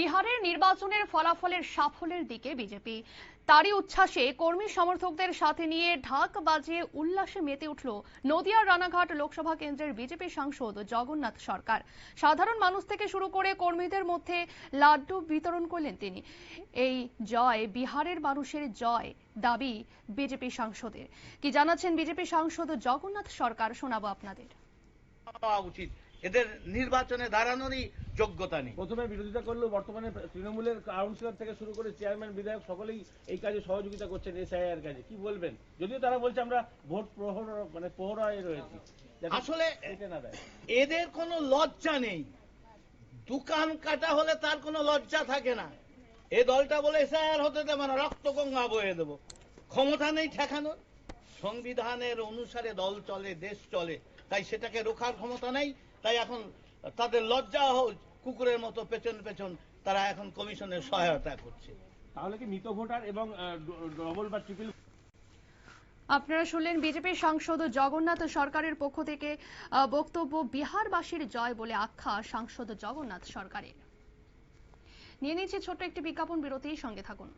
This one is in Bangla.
বিহারের নির্বাচনের ফলাফলের সাফল্যের দিকে বিজেপি। তারই উচ্ছ্বাসে কর্মী সমর্থকদের সাথে নিয়ে ঢাক বাজিয়ে উল্লাসে মেতে উঠল নদিয়ার রানাঘাট লোকসভা কেন্দ্রের বিজেপি সাংসদ জগন্নাথ সরকার। সাধারণ মানুষ থেকে শুরু করে কর্মীদের মধ্যে লাড্ডু বিতরণ করলেন তিনি। এই জয় বিহারের মানুষের জয় দাবি বিজেপি সাংসদের। কি জানাচ্ছেন বিজেপি সাংসদ জগন্নাথ সরকার? শোনাবো আপনাদের। উচিত। এদের নির্বাচনে দাঁড়ানোরই যোগ্যতা নেই। প্রথমে বিরোধিতা করলেও বর্তমানে তৃণমূলের কাউন্সিলর থেকে শুরু করে চেয়ারম্যান বিধায়ক সকলেই এই কাজে সহযোগিতা করছেন এসআইআর কাজে। কি বলবেন? যদিও তারা বলছে আমরা ভোট প্রহর মানে প্রহরায় রয়েছি। আসলে এদের কোনো লজ্জা নেই। দোকান কাটা হলে তার কোনো লজ্জা থাকে না। এ দলটা বলে স্যার হতে দেবো না রক্ত গঙ্গা বয়ে দেবো। ক্ষমতা নেই ঠেকানোর। সংবিধানের অনুসারে দল চলে দেশ চলে। তাই সেটাকে রোখার ক্ষমতা নেই। তাই এখন তাদের লজ্জা হোক কুকুরের মতো পেছন পেছন তারা এখন কমিশনের সহায়তা করছে। তাহলে কি মৃত ভোটার এবং ডবল বা ট্রিপল আপনারা শুনলেন বিজেপির সাংসদ জগন্নাথ সরকারের পক্ষ থেকে আহ, বক্তব্য বিহারবাসীর জয় বলে আখ্যা সাংসদ জগন্নাথ সরকারের। নিয়ে নিচ্ছে ছোট্ট একটি বিজ্ঞাপন বিরতির সঙ্গে থাকুন।